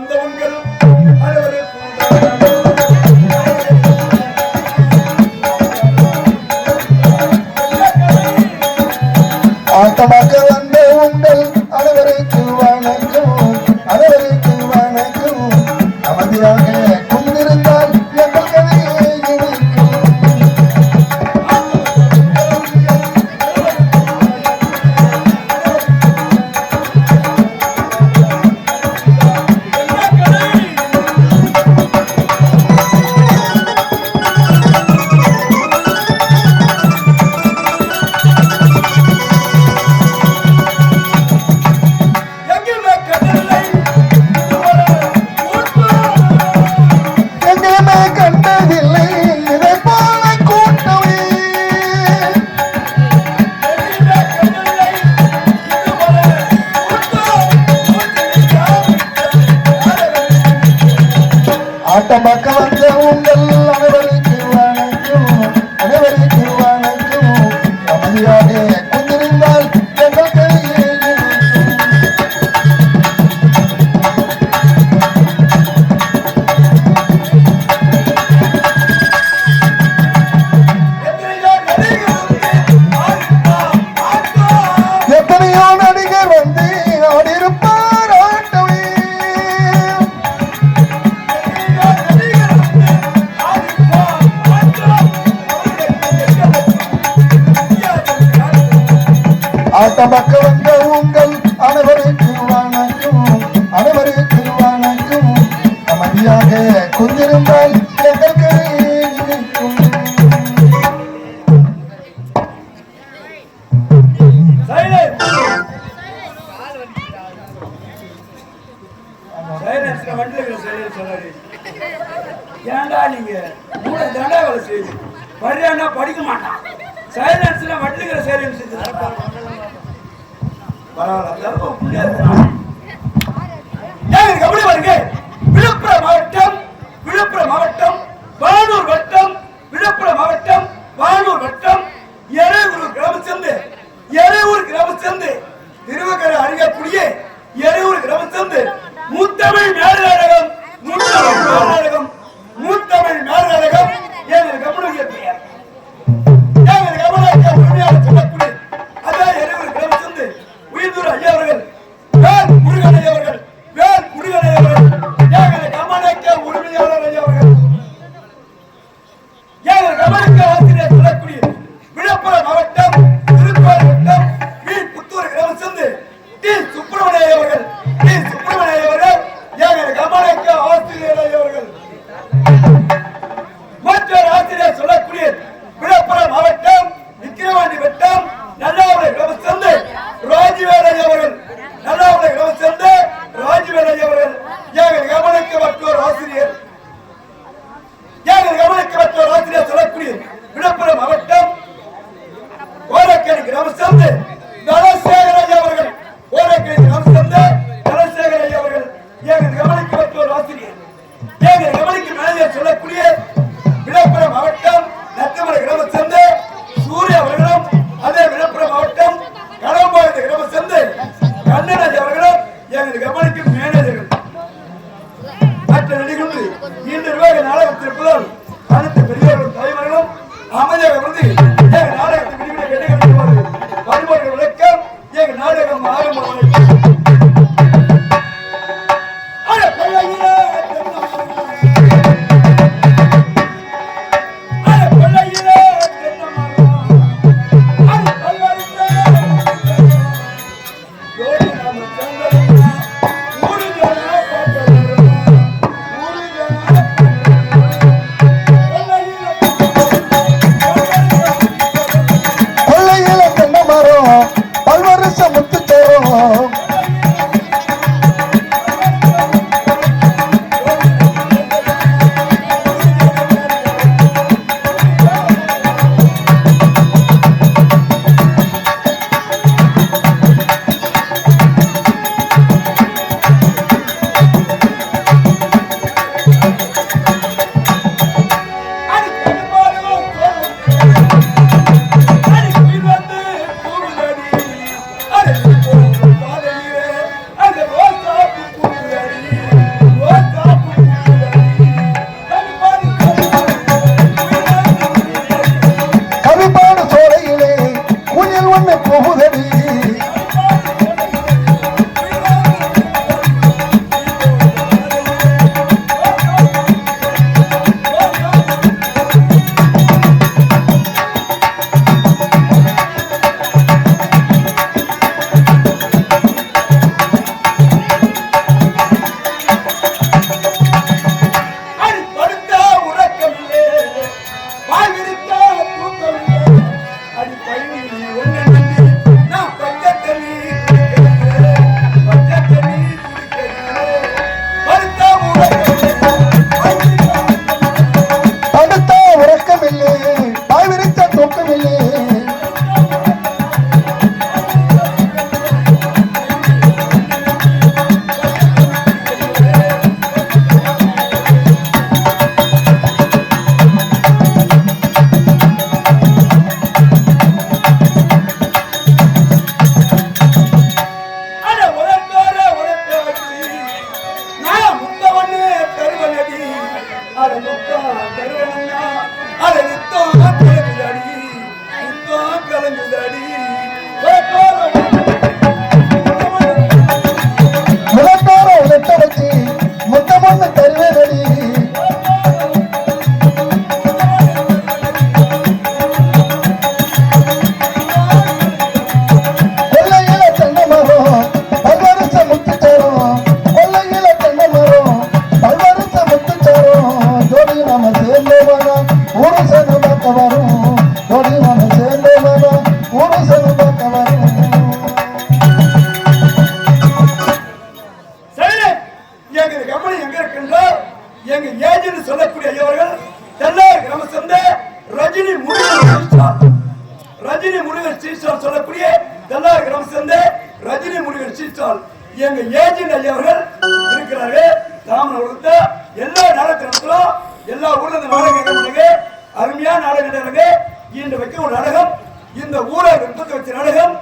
বান্ধবন silence Palani ஒண்ணு நம்பி நான் ஊரை விருப்பத்தை வச்ச நாடகம்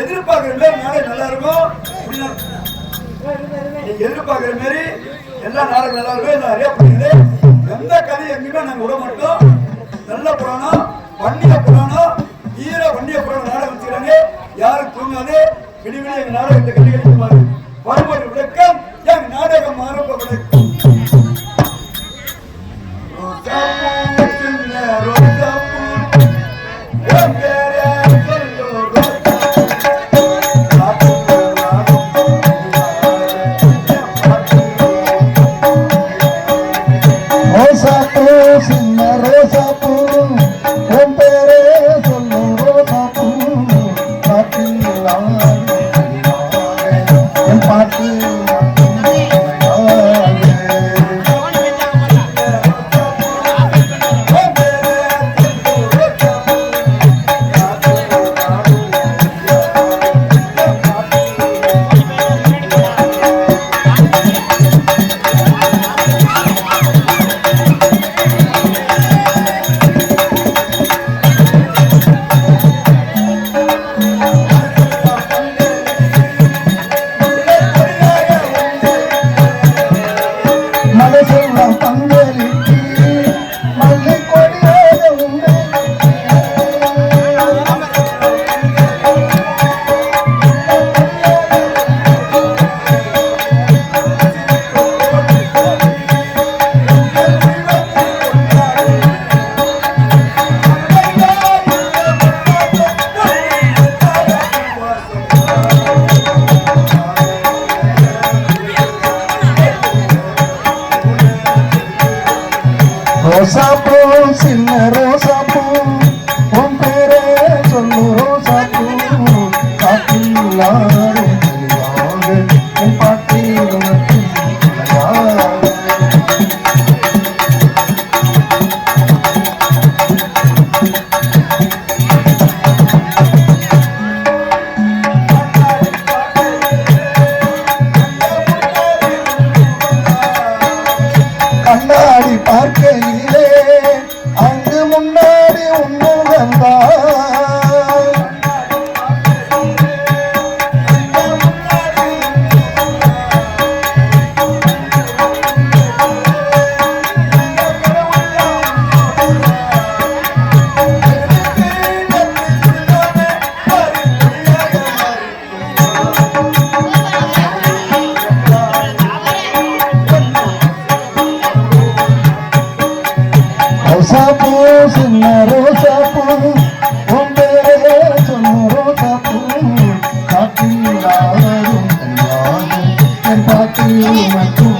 எதிர்பார்க்கிற மாதிரி நாளை நல்லா இருக்கும் நீங்க நீ எதிர்பார்க்கிற மாதிரி எல்லா நாடகம் நல்லா இருக்கும் நிறைய புரியுது எந்த கதை எங்கேயுமே நாங்க விட மாட்டோம். நல்ல புராணம் வண்டிய புராணம் ஈர வண்டிய புராணம் நாடகம் வச்சுக்கிறாங்க. யாரும் தூங்காது. விடி எங்கள் எங்க நாடகத்தை கட்டி கட்டிக்குமாறு வரும்போது விளக்கம் எங்க நாடகம் ஆரம்ப விளக்கம் ரோசாப்பூ சின்ன யாரும் தன் பாட்டியை மட்டும்